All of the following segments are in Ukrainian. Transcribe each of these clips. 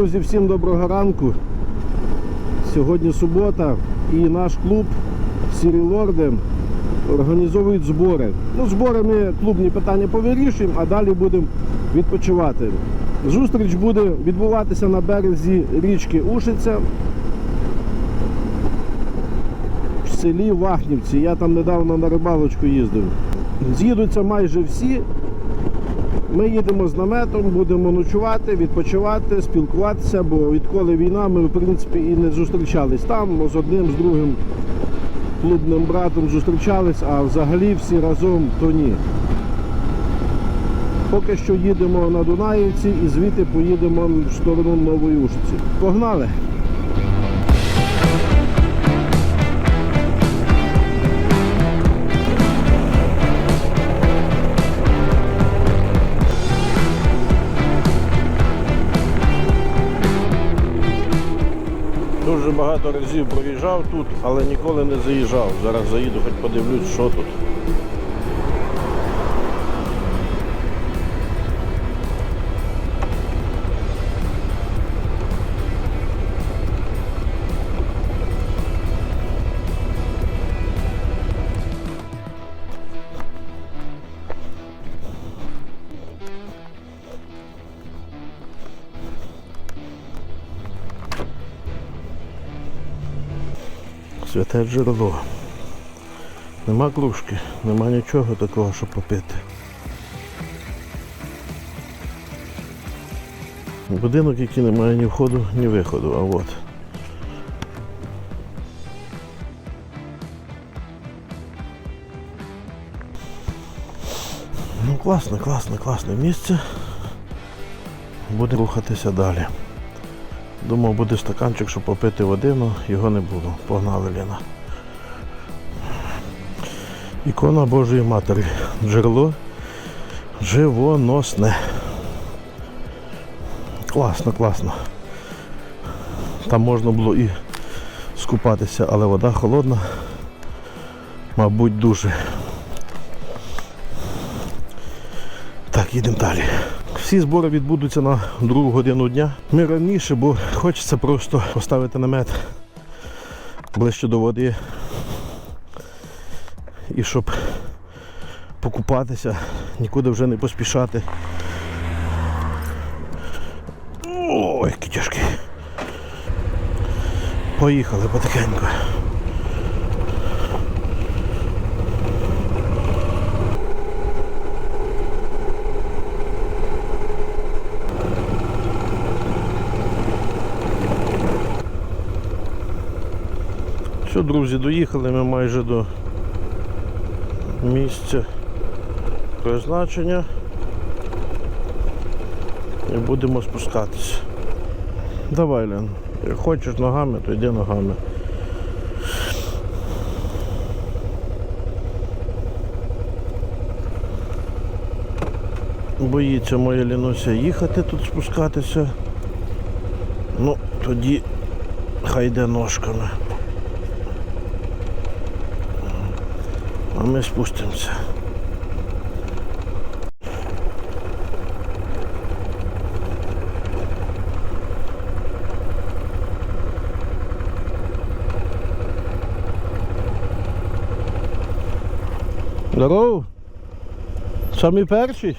Друзі, всім доброго ранку. Сьогодні субота і наш клуб Сірі Лорди організовують збори. Ну, зборами клубні питання повирішуємо, а далі будемо відпочивати. Зустріч буде відбуватися на березі річки Ушиця в селі Вахнівці. Я там недавно на рибалочку їздив. З'їдуться майже всі. Ми їдемо з наметом, будемо ночувати, відпочивати, спілкуватися, бо відколи війна ми в принципі і не зустрічались там з одним, з другим клубним братом зустрічались, а взагалі всі разом то ні. Поки що їдемо на Дунаївці і звідти поїдемо в сторону Нової Ушиці. Погнали! Дуже багато разів проїжджав тут, але ніколи не заїжджав. Зараз заїду, хоч подивлюсь, що тут. Святе джерело. Нема кружки, нема нічого такого, щоб попити. Будинок, який не має ні входу, ні виходу, а от. Ну класне, класне, класне місце. Буде рухатися далі. Думав, буде стаканчик, щоб попити води, але його не було. Погнали Ліна. Ікона Божої Матері. Джерело живоносне. Класно, класно. Там можна було і скупатися, але вода холодна. Мабуть, дуже. Так, їдемо далі. Всі збори відбудуться на другу годину дня. Ми раніше, бо хочеться просто поставити намет ближче до води. І щоб покупатися, нікуди вже не поспішати. Ой, який тяжкий. Поїхали потихеньку. Що, друзі, доїхали ми майже до місця призначення і будемо спускатися. Давай, Лен, як хочеш ногами, то йди ногами. Боїться моя Лінуся їхати тут спускатися. Ну, тоді хай йде ножками. А ми спустимося. Здорово. Самі перші?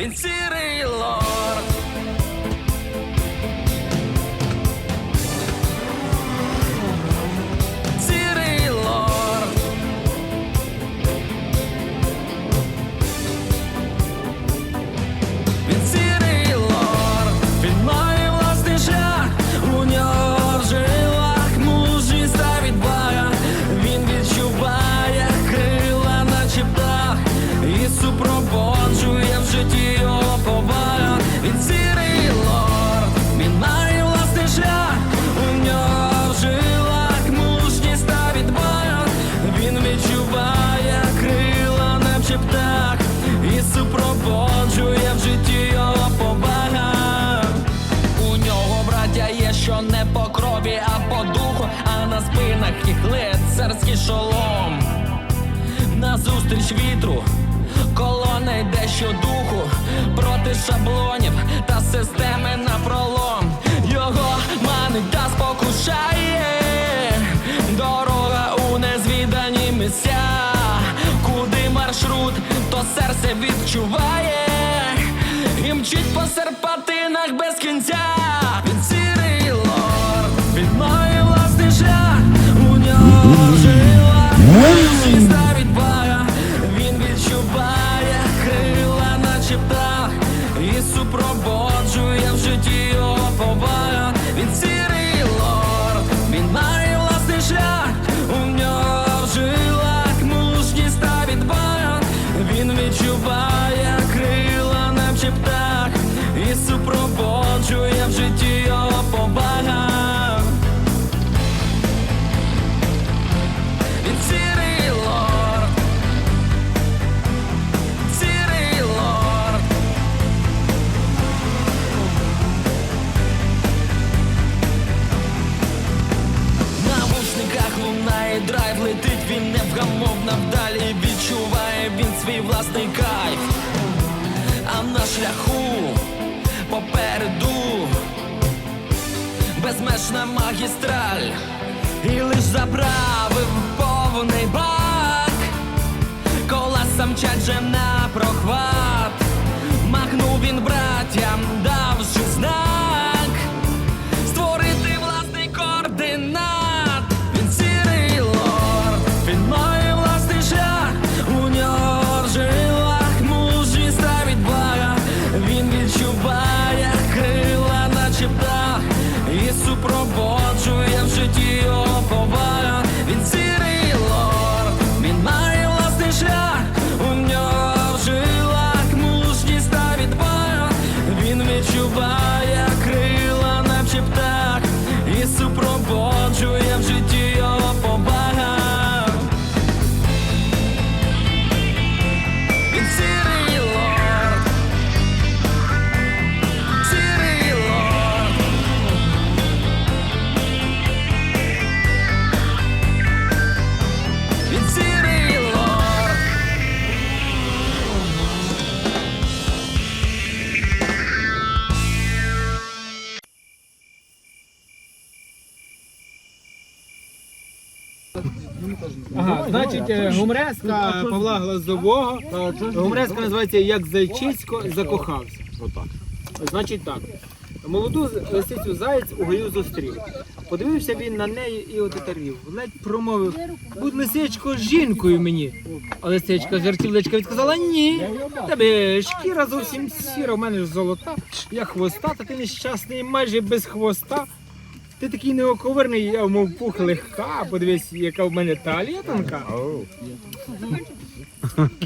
Він сірий шолом. Назустріч вітру, колона йде щодуху проти шаблонів та системи на пролом. Його манить та спокушає. Дорога у незвідані місця, куди маршрут, то серце відчуває. І мчить по серпатинах без кінця. Він сірий лорд, він має власний шлях, у нього жила Він відчуває крила, наче птах, і супроводжує в житті безмежна магістраль, і лиш заправив повний бак, колеса мчать же на прохват, Він Ага, значить, е, Павла Глазового. Гумореска називається Як Зайчисько закохався. Отак. Значить так. Молоду лисицю заєць у гаю зустрів. Подивився він на неї і отетерів. Ледь промовив, будь лисичко жінкою мені. А лисичка жартівличка відказала ні. Тебе шкіра зовсім сіра, в мене ж золота. Я хвоста, та ти нещасний майже без хвоста. Ти такий неоковирний, я мов пух легка. Подивись, яка в мене талія тонка.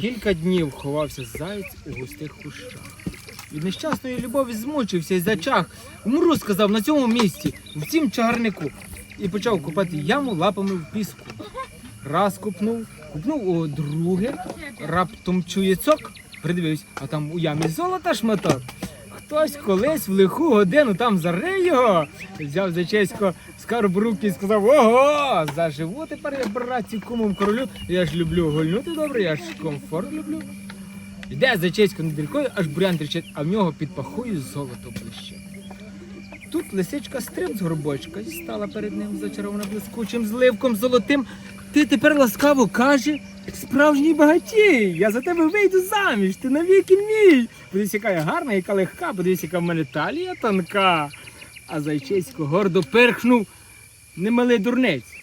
Кілька днів ховався заєць у густих кущах. Від нещасної любові змучився і зачах. Умру, сказав, на цьому місці, в цім чагарнику. І почав купати яму лапами в піску. Раз купнув, купнув у друге, раптом чує цок, придивився, а там у ямі золота шматок. Хтось колись в лиху годину там зарив його, взяв за чесько скарб руки і сказав: Ого! Заживу тепер я братці кумом королю. Я ж люблю гульнути добре, я ж комфорт люблю. Йде за чесько над рікою, аж бурян тричить, а в нього під пахою золото блищить. Тут лисичка стриб з горбочка і стала перед ним зачарована блискучим зливком золотим. Ти тепер ласкаво каже, справжній багатій, я за тебе вийду заміж, ти навіки мій. Подивись, яка я гарна, яка легка, подивись, яка в мене талія тонка. А зайчисько гордо перхнув, немалий дурнець.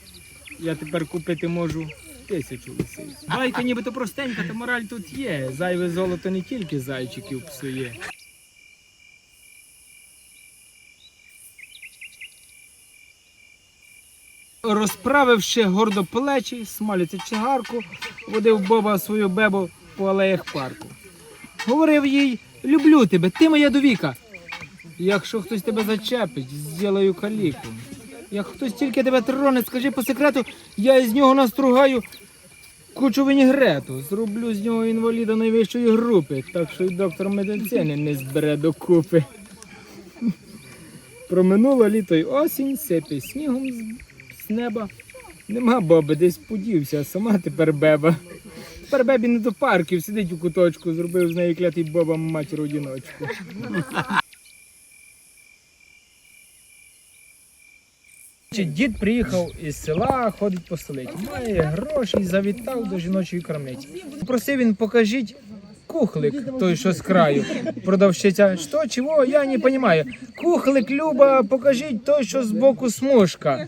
Я тепер купити можу тисячу лисиць. Байка нібито простенька, та мораль тут є. Зайве золото не тільки зайчиків псує. Розправивши гордо плечі, смалюється чигарку, водив Боба свою бебу по алеях парку. Говорив їй, люблю тебе, ти моя довіка. Якщо хтось тебе зачепить, зроблю каліку. Як хтось тільки тебе троне, скажи по секрету, я із нього настругаю кучу вінігрету. Зроблю з нього інваліда найвищої групи, так що й доктор медицини не збере докупи. Проминуло літо й осінь, сипе снігом неба. Нема баби, десь подівся, сама тепер беба. Тепер бебі не до парків, сидить у куточку, зробив з неї клятий боба матір одіночку. Дід приїхав із села, ходить по селиці. Має гроші і завітав до жіночої крамниці. Просив він, покажіть кухлик, той, що з краю. Продавщиця, що, чого, я не розумію. Кухлик, Люба, покажіть той, що з боку смужка.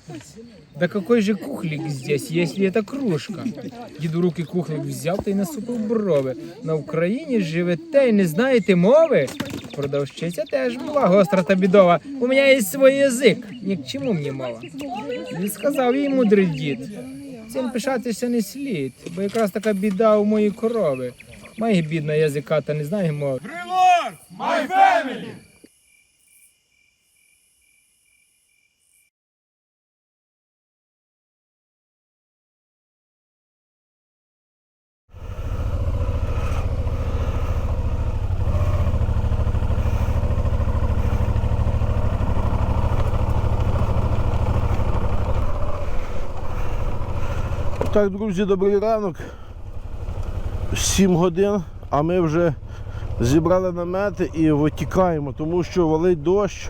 Да какой же кухлик здесь, если это кружка? Дід у руки кухлик взяв та й насупив брови. На Україні живете й не знаєте мови? Продавщиця теж була гостра та бідова. У мене є свій язик. Ні к чому мені мова. І сказав їй мудрий дід. Цим пишатися не слід, бо якраз така біда у моїй корови. Має бідна язика та не знає мови. Так, друзі, добрий ранок. 7 годин, а ми вже зібрали намети і витікаємо, тому що валить дощ.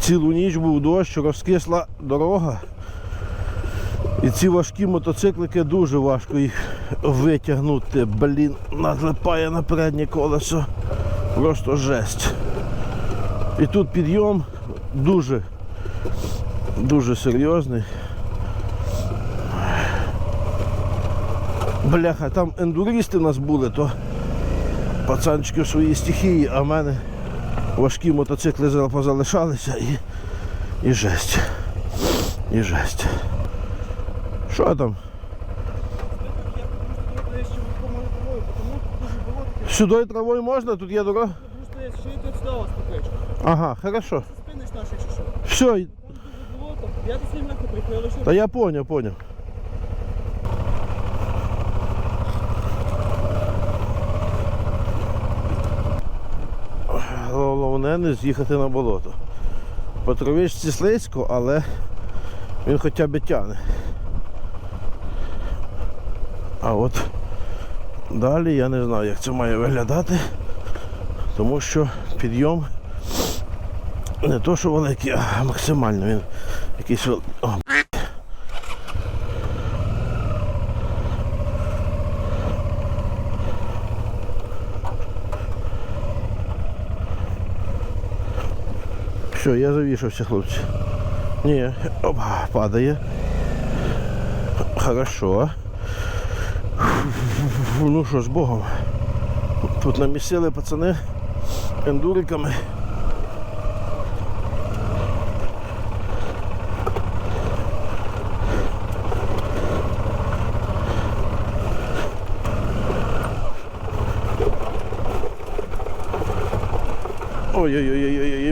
Цілу ніч був дощ, розкисла дорога. І ці важкі мотоциклики дуже важко їх витягнути. Блін, надлипає на переднє колесо. Просто жесть. І тут підйом дуже, дуже серйозний. Бляха, там ендуристи у нас були, то пацанчики в своїй стихії, а в мене важкі мотоцикли за- позалишалися і, і жесть. І жесть. Що там? Сюди травою можна? Тут є дорога? Ага, хорошо. Все, Я до та я поняв, поняв. Головне не з'їхати на болото. По травичці слизько, але він хоча б тяне. А от далі я не знаю, як це має виглядати, тому що підйом не то, що великий, а максимально він якийсь. О, Все, я завішався, хлопці. Ні, опа, падає. Хорошо. Ну що, з Богом. Тут намісили пацани ендуриками.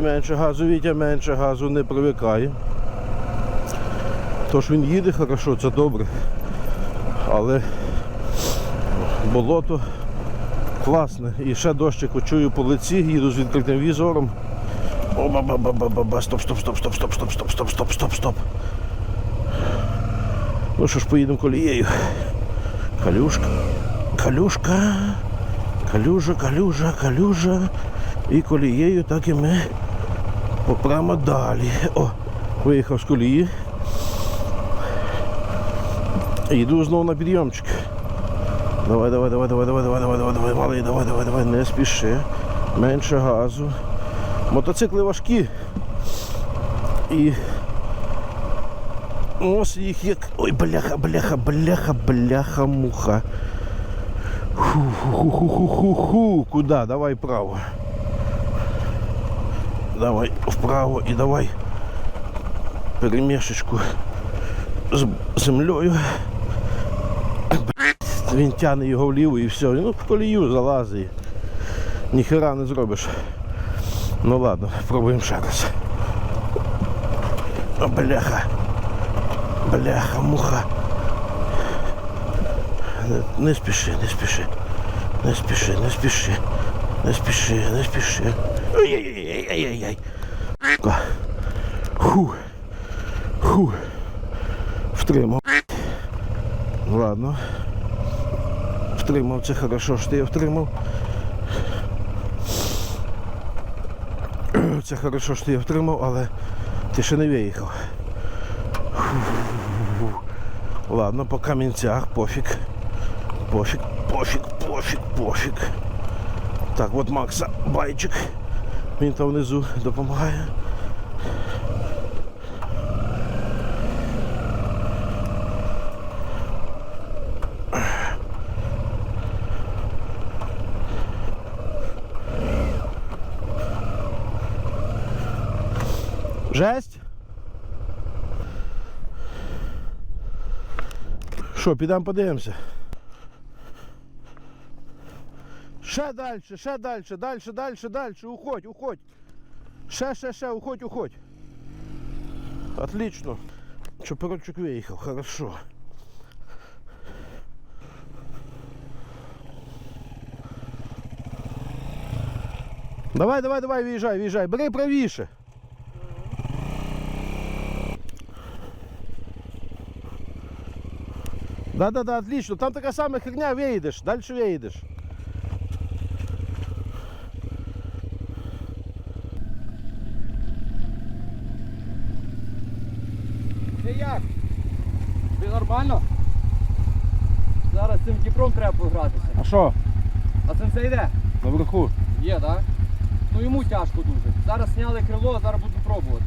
Менше газу, Вітя, менше газу не привикає. Тож він їде хорошо, це добре. Але болото класне. І ще дощику чую по лиці, їду з відкритим візором. О, ба ба ба ба ба ба стоп, стоп, стоп, стоп, стоп, стоп, стоп, стоп, стоп, стоп, стоп. Ну що ж, поїдемо колією. Калюшка, калюшка, калюжа, калюжа, калюжа. І колією так і ми попрямо далі. О, виїхав з колії. Йду знову на підйомчик. Давай, давай, давай, давай, давай, давай, давай, давай, давай, малий, давай, давай, давай, не спіши. Менше газу. Мотоцикли важкі. І ось їх як. Ой, бляха, бляха, бляха, бляха, муха. Ху-ху-ху-ху-ху-ху. Куда? Давай право. Давай вправо і давай перемішечку з землею. Він тягне його вліво і все. Ну, в колію залазить. Ніхера не зробиш. Ну ладно, пробуємо ще раз. О, бляха. Бляха, муха. Не, не спіши, не спіши. Не спіши, не спіши. Не спіши, не спіши. Ой-ой-ой-ой-ой-ой. Фу. Фу. Втримав. Ладно. Втримав це хорошо, що я втримав. Це хорошо, що я втримав, але ти ще не виїхав. Ладно, по камінцях, пофіг. Пофіг, пофіг, пофіг, пофіг. Так, от Макса байчик. Він там внизу допомагає. Жесть. Що, підемо подивимося. Ще далі, ще далі, далі, далі, далі. Уходь, уходь. Ще, ще, ще, уходь, уходь. Отлично. Чопорочок виїхав, хорошо. Давай, давай, давай, виїжджай, виїжджай. Бери правіше. Да, да, да, отлично. Там така сама херня, виїдеш, далі виїдеш. Погратися. А що? А це все йде? Наверху. Є, так? Ну йому тяжко дуже. Зараз зняли крило, а зараз буду пробувати.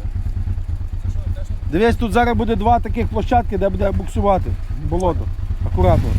Дивись, тут зараз буде два таких площадки, де буде буксувати. Болото. Акуратно.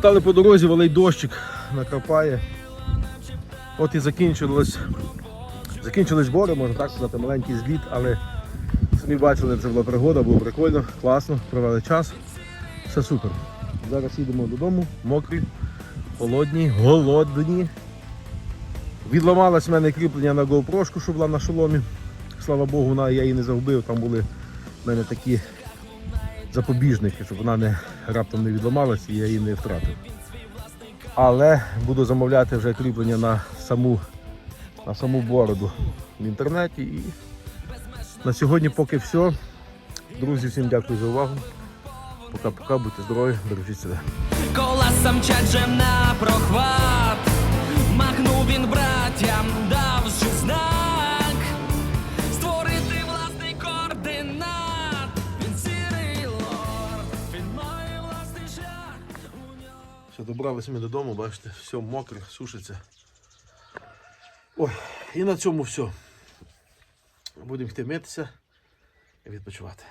Стали по дорозі, валить дощик, накрапає. От і закінчилось. Закінчились збори, можна так сказати, маленький зліт, але самі бачили, це була пригода, було прикольно, класно, провели час. Все супер. Зараз їдемо додому, мокрі, холодні, голодні. Відламалось в мене кріплення на GoPro, що була на шоломі. Слава Богу, я її не загубив, там були в мене такі запобіжники, щоб вона не раптом не відламалась і я її не втратив. Але буду замовляти вже кріплення на саму, на саму бороду в інтернеті. І на сьогодні поки все. Друзі, всім дякую за увагу. Пока-пока, будьте здорові, бережіть себе. Колеса мчать же на прохват, махнув він братям, давши знак, добралися ми додому, бачите, все мокре, сушиться. Ой, і на цьому все. Будемо йти митися і відпочивати.